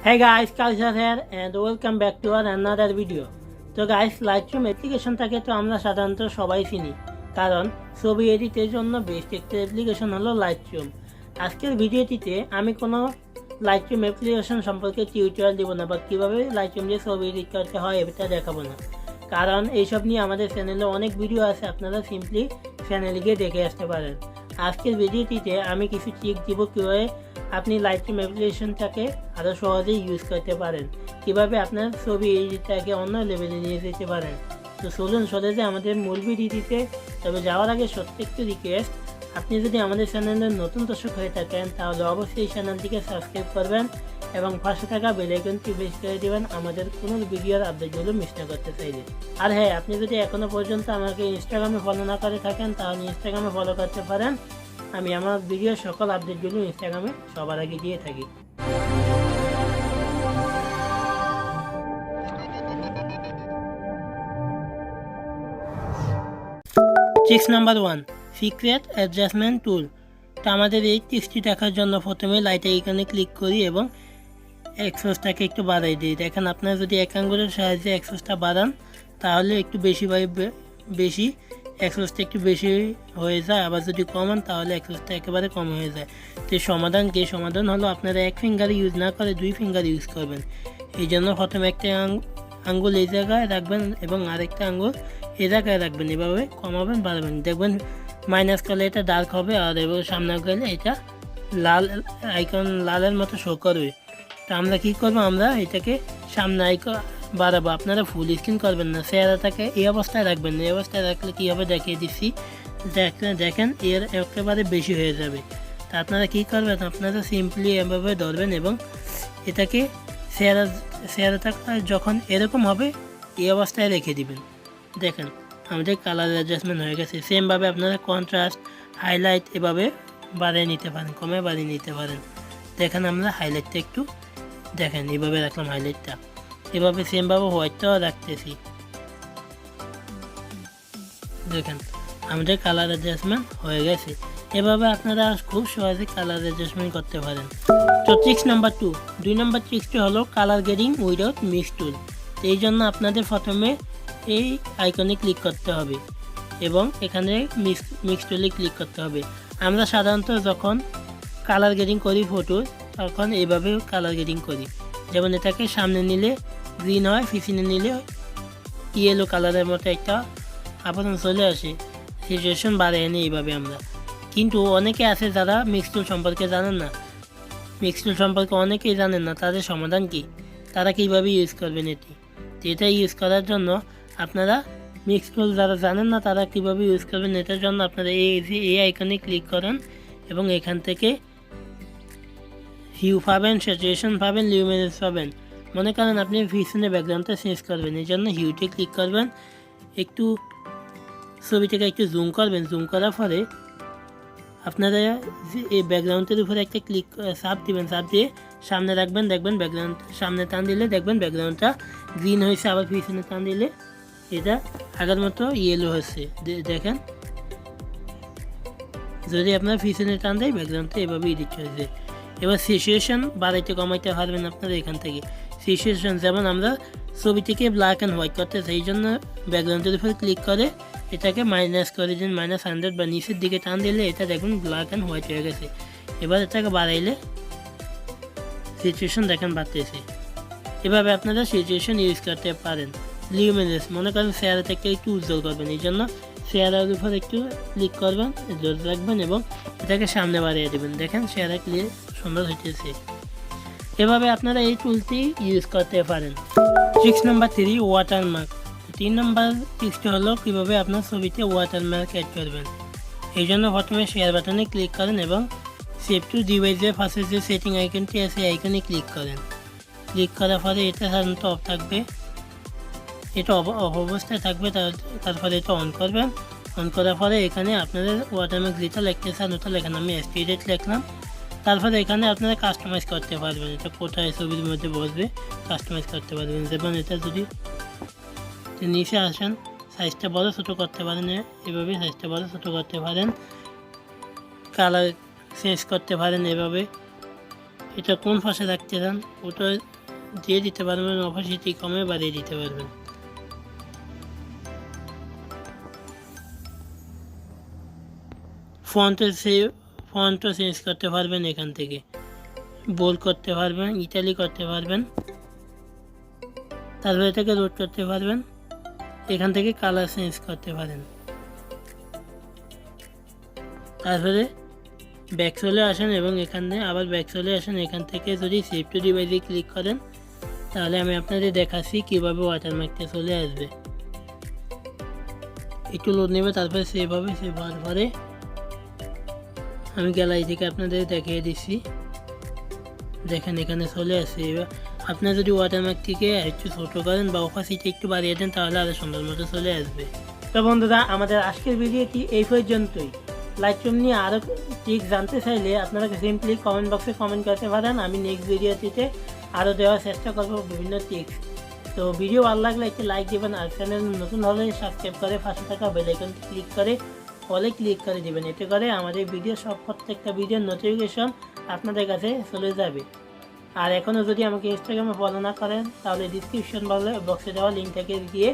Hey guys, Kausar here and welcome back to our another video. তো guys Lightroom অ্যাপ্লিকেশনটাকে তো আমরা সাধারণত সবাই চিনি। কারণ ছবি এডিটের জন্য বেস্ট একটা অ্যাপ্লিকেশন হলো লাইটরুম আজকের ভিডিওটিতে আমি কোনো লাইটরুম অ্যাপ্লিকেশন সম্পর্কে টিউটোরিয়াল দিব না বা কীভাবে লাইটরুম দিয়ে ছবি এডিট করতে হয় এটা দেখাবো না। কারণ এইসব নিয়ে আমাদের চ্যানেলে অনেক ভিডিও আছে আপনারা সিম্পলি চ্যানেলে গিয়ে দেখে আসতে পারেন। আজকের ভিডিওটিতে আমি কিছু ট্রিক দিব কীভাবে আপনি লাইটরুম অ্যাপ্লিকেশনটাকে আরও সহজেই ইউজ করতে পারেন। কীভাবে আপনার ছবি এডিটটাকে অন্য লেভেলে নিয়ে যেতে পারেন? তো চলুন যে আমাদের মূল ভিডিওটিতে। তবে যাওয়ার আগে সত্যি রিকোয়েস্ট আপনি যদি আমাদের চ্যানেলের নতুন দর্শক হয়ে থাকেন, তাহলে অবশ্যই এই চ্যানেলটিকে সাবস্ক্রাইব করবেন এবং পাশে থাকা বেলাইকনটি প্রেস করে দেবেন, আমাদের কোনো ভিডিওর আপডেটগুলো মিস না করতে চাইলে। আর হ্যাঁ আপনি যদি এখনও পর্যন্ত আমাকে ইনস্টাগ্রামে ফলো না করে থাকেন, তাহলে ইনস্টাগ্রামে ফলো করতে পারেন। আমি আমার ভিডিওর সকল আপডেটগুলো ইনস্টাগ্রামে সবার আগে দিয়ে থাকি। Tricks number one secret adjustment tool তো আমাদের এই ট্রিক্সটি দেখার জন্য প্রথমে লাইটে এইখানে ক্লিক করি এবং এক্সোসটাকে একটু বাড়াই দিই। দেখেন আপনারা যদি এক আঙ্গুলের সাহায্যে এক্সোসটা বাড়ান, তাহলে একটু বেশি বেশি এক্সোসটা একটু বেশি হয়ে যায়, আবার যদি কমান তাহলে এক্সোসটা একেবারে কম হয়ে যায়। তো সমাধান কি? সমাধান হলো আপনারা এক ফিঙ্গার ইউজ না করে দুই ফিঙ্গার ইউজ করবেন। এই জন্য প্রথমে একটা আঙ্গুল এই জায়গায় রাখবেন এবং আরেকটা আঙ্গুল এই জায়গায় রাখবেন। এভাবে কমাবেন, বাড়াবেন। দেখবেন মাইনাস করলে এটা ডার্ক হবে আর এবার সামনে গেলে এটা লাল আইকন লালের মতো শো করবে। তো আমরা কী করব? আমরা এটাকে সামনে আইকন বাড়াবো, আপনারা ফুল স্ক্রিন করবেন না। চেহারাটাকে এই অবস্থায় রাখবেন না। এই অবস্থায় রাখলে কী হবে দেখিয়ে দিচ্ছি? দেখেন দেখেন, এর একেবারে বেশি হয়ে যাবে। তা আপনারা কী করবেন? আপনারা সিম্পলি এভাবে ধরবেন এবং এটাকে চেহারা চেহারাটা যখন এরকম হবে, এই অবস্থায় রেখে দিবেন। দেখেন, আমাদের কালার অ্যাডজাস্টমেন্ট হয়ে গেছে। সেমভাবে আপনারা কন্ট্রাস্ট হাইলাইট এভাবে বাড়িয়ে নিতে পারেন, কমে বাড়িয়ে নিতে পারেন। দেখেন আমরা হাইলাইটটা একটু দেখেন এভাবে রাখলাম হাইলাইটটা এভাবে সেমভাবে হোয়াইটটাও রাখতেছি। দেখেন, আমাদের কালার অ্যাডজাস্টমেন্ট হয়ে গেছে। এভাবে আপনারা খুব সহজে কালার অ্যাডজাস্টমেন্ট করতে পারেন। তো ট্রিক্স নাম্বার টু দুই নাম্বার ট্রিক্সটি হলো colour grading without mix tool এই জন্য আপনাদের প্রথমে এই আইকনে ক্লিক করতে হবে এবং এখানে মিক্স মিক্স টুলে ক্লিক করতে হবে। আমরা সাধারণত যখন কালার গেডিং করি ফটো তখন এইভাবে কালার গেডিং করি। যেমন এটাকে সামনে নিলে গ্রিন হয় পিছনে নিলে ইয়েলো কালারের মতো একটা আবরণ চলে আসে সিচুয়েশন বাড়িয়ে নিই এইভাবে আমরা। কিন্তু অনেকে আছে যারা মিক্স টুল সম্পর্কে জানেন না। মিক্স টুল সম্পর্কে অনেকেই জানেন না, তাদের সমাধান কি? তারা কীভাবে ইউজ করবেন এটি? এটা ইউজ করার জন্য আপনারা মিক্স টুল যারা জানেন না, তারা কীভাবে ইউজ করবেন এটার জন্য আপনারা এই যে এই আইকনে ক্লিক করেন এবং এখান থেকে হিউ পাবেন স্যাচুয়েশন পাবেন লিউমিনেন্স পাবেন। মনে করেন আপনি পিছনে ব্যাকগ্রাউন্ডটা চেঞ্জ করবেন, এই জন্য হিউটে ক্লিক করবেন, একটু ছবিটাকে একটু জুম করবেন জুম করার পরে আপনারা এই ব্যাকগ্রাউন্ডের উপরে একটা ক্লিক চাপ দিবেন চাপ দিয়ে সামনে রাখবেন, দেখবেন ব্যাকগ্রাউন্ড সামনে টান দিলে দেখবেন ব্যাকগ্রাউন্ডটা গ্রিন হয়েছে, আবার পিছনে টান দিলে এটা আগের মতো ইয়েলো হচ্ছে দে- দেখেন। যদি আপনার পিছনে টান দেয় ব্যাকগ্রাউন্ডটা এভাবে হয়েছে এবার সিচুয়েশন বাড়াইতে কমাইতে পারবেন আপনারা এখান থেকে। সিচুয়েশন যেমন আমরা ছবিটিকে ব্ল্যাক অ্যান্ড হোয়াইট করতে এই জন্য ব্যাকগ্রাউন্ডের উপর ক্লিক করে, এটাকে মাইনাস করে দিন মাইনাস হান্ড্রেড বা নিচের দিকে টান দিলে এটা দেখুন ব্ল্যাক অ্যান্ড হোয়াইট হয়ে গেছে। এবার এটাকে বাড়াইলে সিচুয়েশন দেখেন বাড়তেছে। এভাবে আপনারা সিচুয়েশন ইউজ করতে পারেন। লিউমিনেস মনে করেন চেহারাটাকে একটু উজ্জ্বল করবেন, এই জন্য চেহারার উপর একটু ক্লিক করবেন, জোর রাখবেন এবং এটাকে সামনে বাড়িয়ে দেবেন। দেখেন চেহারা ক্লিয়ার সুন্দর হইতেছে। এভাবে আপনারা এই টুলটি ইউজ করতে পারেন। ট্রিক্স নাম্বার থ্রি ওয়াটারমার্ক তিন নম্বর ট্রিক্সটি হলো কীভাবে আপনার ছবিতে ওয়াটারমার্ক অ্যাড করবেন। এই জন্য প্রথমে শেয়ার বাটনে ক্লিক করেন এবং সেভ টু ডিভাইসের পাশে যে সেটিং আইকনটি আছে আইকনে ক্লিক করেন। ক্লিক করার পরে এটা সাধারণত অফ থাকবে। এটা অফ অবস্থায় থাকবে, তার- তারপরে এটা অন করবেন। অন করার পরে এখানে আপনাদের ওয়াটারমার্ক যেটা লিখতে চান ওটা লেখেন আমি এসটিডেট লিখলাম। তারপরে এখানে আপনারা কাস্টমাইজ করতে পারবেন। এটা কোথায় ছবির মধ্যে বসবে কাস্টমাইজ করতে পারবেন। যেমন এটা যদি নিচে আসেন সাইজটা বড়, ছোটো করতে পারেন। এভাবে সাইজটা বড়, ছোটো করতে পারেন। কালার চেঞ্জ করতে পারেন এভাবে। এটা কোন পাশে রাখতে চান, ওটা দিয়ে দিতে পারবেন অপাসিটি কমে বাড়িয়ে দিতে পারবেন। ফন্টও সে ফন্টও চেঞ্জ করতে পারবেন এখান থেকে। বোল করতে পারবেন ইটালি করতে পারবেন। তারপরে এটাকে রোড করতে পারবেন। এখান থেকে কালার চেঞ্জ করতে পারেন। তারপরে ব্যাক চলে আসেন এবং এখানে আবার ব্যাক চলে আসেন। এখান থেকে যদি সেভ টু ডিভাইসে ক্লিক করেন, তাহলে আমি আপনাদের দেখাচ্ছি কীভাবে ওয়াটারমার্কটা চলে আসবে। একটু লোড নেবে, তারপরে সেভ হবে সেভ হওয়ার পরে আমি গ্যালারি থেকে আপনাদের দেখিয়ে দিচ্ছি দেখেন, এখানে চলে আসছে এবার আপনার যদি ওয়াটারমার্ক থেকে একটু ছোটো করেন বা অপাসিটি একটু বাড়িয়ে দেন, তাহলে আরও সুন্দর মতো চলে আসবে। তো বন্ধুরা, আমাদের আজকের ভিডিওটি এই পর্যন্তই। লাইটরুম নিয়ে আরও ঠিক জানতে চাইলে আপনারা সিম্পলি কমেন্ট বক্সে কমেন্ট করতে পারেন। আমি নেক্সট ভিডিওটিতে আরও দেওয়ার চেষ্টা করব বিভিন্ন টিপস তো ভিডিও ভালো লাগলে একটু লাইক দেবেন আর চ্যানেল নতুন হলে সাবস্ক্রাইব করে পাশে থাকা বেলাইকন ক্লিক করে অলে ক্লিক করে দেবেন। এতে করে আমাদের ভিডিও সব, প্রত্যেকটা ভিডিওর নোটিফিকেশন আপনাদের কাছে চলে যাবে। আর এখনও যদি আমাকে ইনস্টাগ্রামে ফলো না করেন, তাহলে ডিসক্রিপশন বক্সে দেওয়া লিঙ্ক থেকে গিয়ে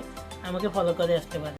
আমাকে ফলো করে আসতে পারেন।